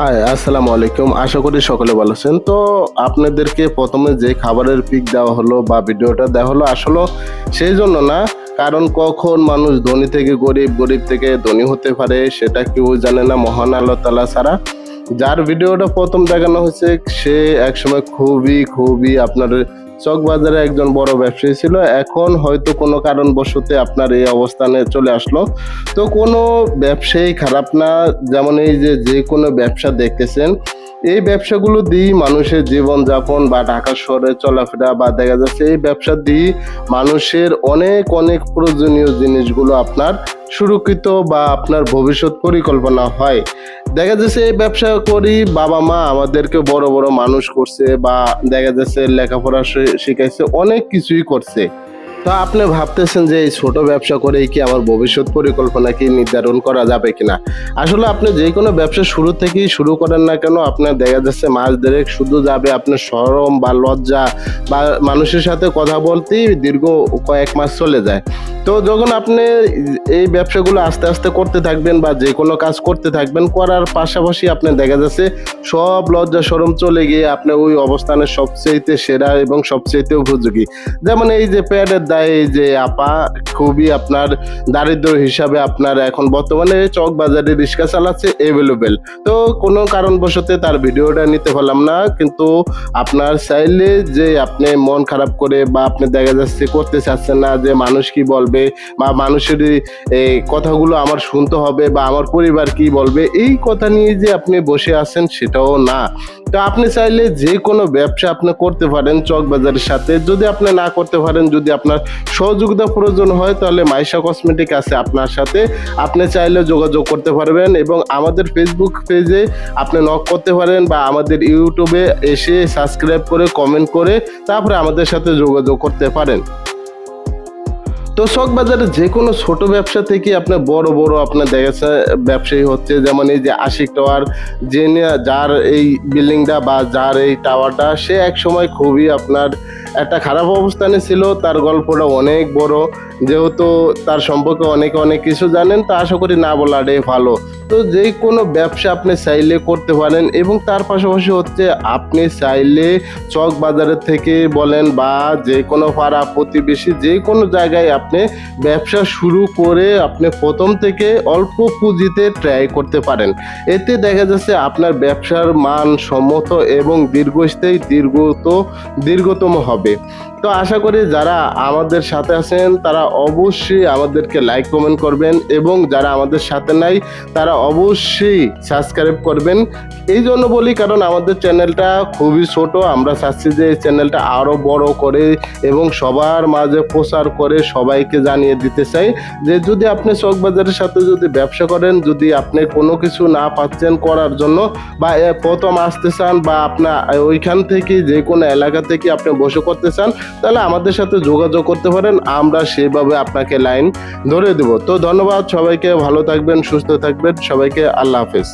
High আসসালামু আলাইকুম আশা করি সকলে ভালো আছেন। তো আপনাদেরকে প্রথমে যে খাবারের পিক দেওয়া হলো বা ভিডিওটা দেওয়া হলো আসলে সেই জন্য না, কারণ কখন মানুষ ধনী থেকে গরিব গরিব থেকে ধনী হতে পারে সেটা কেউ জানে না, মহান আল্লাহ তালা ছাড়া। যার ভিডিওটা প্রথম দেখানো হয়েছে, সে একসময় খুবই খুবই আপনার চকবাজারে একজন বড় ব্যবসায়ী ছিল। এখন হয়তো কোনো কারণবশতে আপনার এই অবস্থানে চলে আসলো। তো কোনো ব্যবসায়ী খারাপ না। যেমন এই যে যে কোনো ব্যবসা দেখতেছেন এই ব্যবসাগুলো দিয়েই মানুষের জীবনযাপন বা ঢাকা শহরে চলাফেরা বা দেখা যাচ্ছে এই ব্যবসা দিয়ে মানুষের অনেক অনেক প্রয়োজনীয় জিনিসগুলো আপনার সুরক্ষিত বা আপনার ভবিষ্যৎ পরিকল্পনা হয়। দেখা যাচ্ছে এই ব্যবসা করি বাবা মা আমাদেরকে বড় বড় মানুষ করছে বা দেখা যাচ্ছে লেখাপড়া শিখাইছে, অনেক কিছুই করছে। তো আপনি ভাবতেছেন যে এই ছোট ব্যবসা করেই কি আমার ভবিষ্যৎ পরিকল্পনা কি নির্ধারণ করা যাবে কিনা? আসলে আপনি যে কোনো ব্যবসা শুরু থেকেই শুরু করেন না কেন, আপনার দেখা যাচ্ছে মাস দেড়েক শুধু যাবে আপনার সরম বা লজ্জা বা মানুষের সাথে কথা বলতেই দীর্ঘ কয়েক মাস চলে যায়। তো যখন আপনি এই ব্যবসাগুলো আস্তে আস্তে করতে থাকবেন বা যে কোনো কাজ করতে থাকবেন, করার পাশাপাশি আপনি দেখা যাচ্ছে সব লজ্জা সরম চলে গিয়ে আপনি ওই অবস্থানে সবচেয়েতে সেরা এবং সবচেয়েতে উপযোগী। যেমন এই যে প্যাডের দায় যে, আপা, খুবই আপনার দারিদ্র হিসাবে আপনার এখন বর্তমানে চক বাজারে রিক্সা চালাচ্ছে অ্যাভেলেবেল তো কোনো কারণবশতে তার ভিডিওটা নিতে পারলাম না, কিন্তু আপনার চাইলে যে আপনি মন খারাপ করে বা আপনি দেখা যাচ্ছে করতে চাচ্ছেন না যে মানুষ কি বলবে বা মানুষের এই কথাগুলো আমার শুনতে হবে বা আমার পরিবার কি বলবে, এই কথা নিয়ে যে আপনি বসে আছেন সেটাও না। তো আপনি চাইলে যে কোনো ব্যবসা আপনি করতে পারেন চক বাজারের সাথে। যদি আপনি না করতে পারেন, যদি আপনার সহযোগিতা প্রয়োজন হয়, তাহলে মাইশা কসমেটিক আছে আপনার সাথে। আপনি চাইলে যোগাযোগ করতে পারবেন এবং আমাদের ফেসবুক পেজে আপনি নক করতে পারেন বা আমাদের ইউটিউবে এসে সাবস্ক্রাইব করে কমেন্ট করে, তারপরে আমাদের সাথে যোগাযোগ করতে পারেন। তো শখ বাজারে যে কোনো ছোট ব্যবসা থেকে আপনার বড় বড় আপনার দেখা ব্যবসায়ী হচ্ছে, যেমন এই যে আশিক টাওয়ার যে যার এই বিল্ডিংটা বা যার এই টাওয়ারটা সে এক সময় খুবই আপনার একটা খারাপ অবস্থানে ছিল, তার গল্পটা অনেক বড়। যেহেতু তার সম্পর্কে অনেকে অনেক কিছু জানেন, তা আশা করি না বলাটাই ভালো। তো যে কোনো ব্যবসা আপনি চাইলে করতে পারেন এবং তার পাশাপাশি হচ্ছে আপনি চাইলে চক বাজারের থেকে বলেন বা যে কোনো পাড়া প্রতিবেশী যে কোনো জায়গায় আপনি ব্যবসা শুরু করে আপনি প্রথম থেকে অল্প পুঁজিতে ট্রাই করতে পারেন। এতে দেখা যাচ্ছে আপনার ব্যবসার মান সম্মত এবং দীর্ঘস্থায়ী, দীর্ঘত, দীর্ঘতম হবে। তো আশা করি যারা আমাদের সাথে আছেন, তারা অবশ্যই আমাদেরকে লাইক কমেন্ট করবেন এবং যারা আমাদের সাথে নাই, তারা অবশ্যই সাবস্ক্রাইব করবেন। এই জন্য বলি কারণ আমাদের চ্যানেলটা খুবই ছোট, আমরা চাচ্ছি যে এই চ্যানেলটা আরও বড় করে এবং সবার মাঝে প্রচার করে সবাইকে জানিয়ে দিতে চাই যে যদি আপনি চকবাজারের সাথে যদি ব্যবসা করেন, যদি আপনি কোনো কিছু না পাচ্ছেন করার জন্য বা প্রথম আসতে চান বা আপনার ওইখান থেকে যে কোনো এলাকা থেকে আপনি বসে করতে চান, তাহলে আমাদের সাথে যোগাযোগ করতে পারেন। আমরা সেভাবে আপনাকে লাইন ধরে দেব। তো ধন্যবাদ, সবাইকে ভালো থাকবেন, সুস্থ থাকবেন, সবাইকে আল্লাহ হাফেজ।